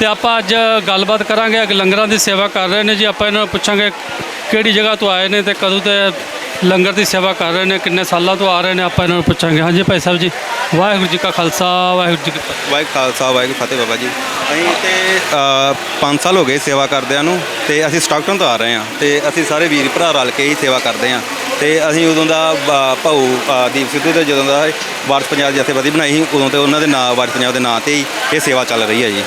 ਤੇ ਆਪਾਂ ਅੱਜ ਗੱਲਬਾਤ ਕਰਾਂਗੇ ਕਿ ਲੰਗਰਾਂ ਦੀ ਸੇਵਾ ਕਰ ਰਹੇ ਨੇ ਜੀ। ਆਪਾਂ ਇਹਨਾਂ ਨੂੰ ਪੁੱਛਾਂਗੇ ਕਿਹੜੀ ਜਗ੍ਹਾ ਤੋਂ ਆਏ ਨੇ ਤੇ ਕਦੋਂ ਤੇ ਲੰਗਰ ਦੀ ਸੇਵਾ ਕਰ ਰਹੇ ਨੇ, ਕਿੰਨੇ ਸਾਲਾਂ ਤੋਂ ਆ ਰਹੇ ਨੇ, ਆਪਾਂ ਇਹਨਾਂ ਨੂੰ ਪੁੱਛਾਂਗੇ। ਹਾਂਜੀ ਭਾਈ ਸਾਹਿਬ ਜੀ, ਵਾਹਿਗੁਰੂ ਜੀ ਕਾ ਖਾਲਸਾ, ਵਾਹਿਗੁਰੂ ਜੀ ਕੀ ਫਤਿਹ। ਵਾਹਿਗੁਰੂ ਖਾਲਸਾ, ਵਾਹਿਗੁਰੂ ਫਤਿਹ ਬਾਬਾ ਜੀ। ਅਸੀਂ ਤੇ 5 ਸਾਲ ਹੋ ਗਏ ਸੇਵਾ ਕਰਦਿਆਂ ਨੂੰ ਤੇ ਅਸੀਂ ਸਟਾਕਟਨ ਤੋਂ ਆ ਰਹੇ ਹਾਂ ਤੇ ਅਸੀਂ ਸਾਰੇ ਵੀਰ ਭਰਾ ਰਲ ਕੇ ਹੀ ਸੇਵਾ ਕਰਦੇ ਹਾਂ ਤੇ ਅਸੀਂ ਉਦੋਂ ਦਾ ਬ- ਭਾਊ ਦੀਪ ਸਿੱਧੂ ਦੇ ਜਦੋਂ ਦਾ ਵਾਰਸ ਪੰਜਾਬ ਜਥੇਬੰਦੀ ਬਣਾਈ ਸੀ, ਉਦੋਂ ਤੇ ਉਹਨਾਂ ਦੇ ਨਾਂ, ਵਾਰਸ ਪੰਜਾਬ ਦੇ ਨਾਂ ਤੇ ਹੀ ਇਹ ਸੇਵਾ ਚੱਲ ਰਹੀ ਹੈ ਜੀ।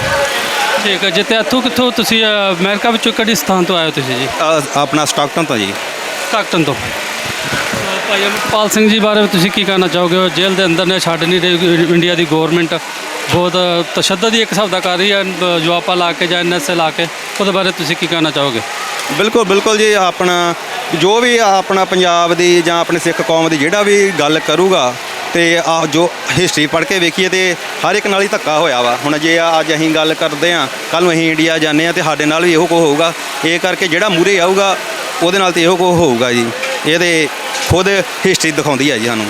ਠੀਕ ਹੈ ਜੀ ਤੇ ਇੱਥੋਂ ਕਿੱਥੋਂ ਤੁਸੀਂ ਅ, ਅਮਰੀਕਾ ਵਿੱਚੋਂ ਕਿਹੜੀ ਸਥਾਨ ਤੋਂ ਆਏ ਹੋ ਤੁਸੀਂ ਜੀ? ਅ, ਆਪਣਾ ਸਟਾਕਟਨ ਤੋਂ ਜੀ। ਸਟਾਕਟਨ ਤੋਂ। ਸੋ ਭਾਈ ਅਮਰਪਾਲ ਸਿੰਘ ਜੀ ਬਾਰੇ ਤੁਸੀਂ ਕੀ ਕਹਿਣਾ ਚਾਹੋਗੇ? ਜੇਲ੍ਹ ਦੇ ਅੰਦਰ ਨੇ ਛੱਡ ਨਹੀਂ ਰਹੀ ਇੰਡੀਆ ਦੀ ਗਵਰਨਮੈਂਟ। ਬਹੁਤ ਤਸ਼ੱਦਦ ਹੀ ਇੱਕ ਹਿਸਾਬ ਦਾ ਕਰ ਰਹੀ ਹੈ ਅ, ਜੋ ਆਪਾਂ ਲਾ ਕੇ ਜਾਂ ਐਨਐਸਏ ਲਾ ਕੇ। ਉਹਦੇ ਬਾਰੇ ਤੁਸੀਂ ਕੀ ਕਹਿਣਾ ਚਾਹੋਗੇ? ਬਿਲਕੁਲ ਬਿਲਕੁਲ ਜੀ ਆਪਣਾ ਜੋ ਵੀ ਆਪਣਾ ਪੰਜਾਬ ਦੀ ਜਾਂ ਆਪਣੇ ਸਿੱਖ ਕੌਮ ਦੀ ਜਿਹੜਾ ਵੀ ਗੱਲ ਕਰੂਗਾ ਤੇ ਆ ਜੋ ਹਿਸਟਰੀ ਪੜ੍ਹ ਕੇ ਵੇਖੀਏ ਤੇ ਹਰ ਇੱਕ ਨਾਲ ਹੀ ਧੱਕਾ ਹੋਇਆ ਵਾ। ਹੁਣ ਜੇ ਆ ਅੱਜ ਅਸੀਂ ਗੱਲ ਕਰਦੇ ਆ ਕੱਲ ਨੂੰ ਅਸੀਂ ਇੰਡੀਆ ਜਾਂਦੇ ਆ ਤੇ ਸਾਡੇ ਨਾਲ ਵੀ ਇਹੋ ਕੁਝ ਹੋਊਗਾ। ਇਹ ਕਰਕੇ ਜਿਹੜਾ ਮੂਰੇ ਆਊਗਾ ਉਹਦੇ ਨਾਲ ਤੇ ਇਹੋ ਕੁਝ ਹੋਊਗਾ ਜੀ। ਇਹ ਤੇ ਖੁਦ ਹਿਸਟਰੀ ਦਿਖਾਉਂਦੀ ਹੈ ਜੀ ਸਾਨੂੰ।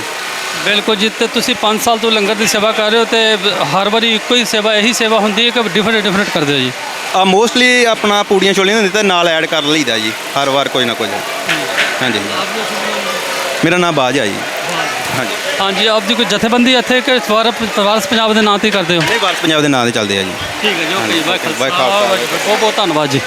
ਬਿਲਕੁਲ ਜੀ ਤੇ ਤੁਸੀਂ 5 ਸਾਲ ਤੋਂ ਲੰਗਰ ਦੀ ਸੇਵਾ ਕਰ ਰਹੇ ਹੋ ਤੇ ਹਰ ਵਾਰੀ ਇੱਕੋ ਹੀ ਸੇਵਾ ਇਹੀ ਸੇਵਾ ਹੁੰਦੀ ਹੈ ਕਿ ਡਿਫਰੈਂਟ ਡਿਫਰੈਂਟ ਕਰਦੇ ਹੋ ਜੀ? ਆ ਮੋਸਟਲੀ ਆਪਣਾ ਪੂੜੀਆਂ ਛੋਲੀਆਂ ਹੁੰਦੀ ਤੇ ਨਾਲ ਐਡ ਕਰ ਲਈਦਾ ਜੀ ਹਰ ਵਾਰ ਕੋਈ ਨਾ ਕੁਝ ਹਾਂਜੀ। ਮੇਰਾ ਨਾਮ ਬਾਜ ਆ ਜੀ। ਹਾਂਜੀ। ਹਾਂਜੀ ਆਪ ਦੀ ਕੋਈ ਜਥੇਬੰਦੀ ਇੱਥੇ ਕਿ ਸਵਾਰ ਪ੍ਰਵਾਸ ਪੰਜਾਬ ਦੇ ਨਾਂ ਤੇ ਕਰਦੇ ਹੋ? ਨਹੀਂ ਵਾਰਸ ਪੰਜਾਬ ਦੇ ਨਾਂ ਤੇ ਚੱਲਦੇ ਆ ਜੀ। ਠੀਕ ਹੈ ਜੀ ਓਕੇ ਵਾਹਿਗੁਰੂ ਖਾਲਸਾ। ਬਹੁਤ ਬਹੁਤ ਧੰਨਵਾਦ ਜੀ।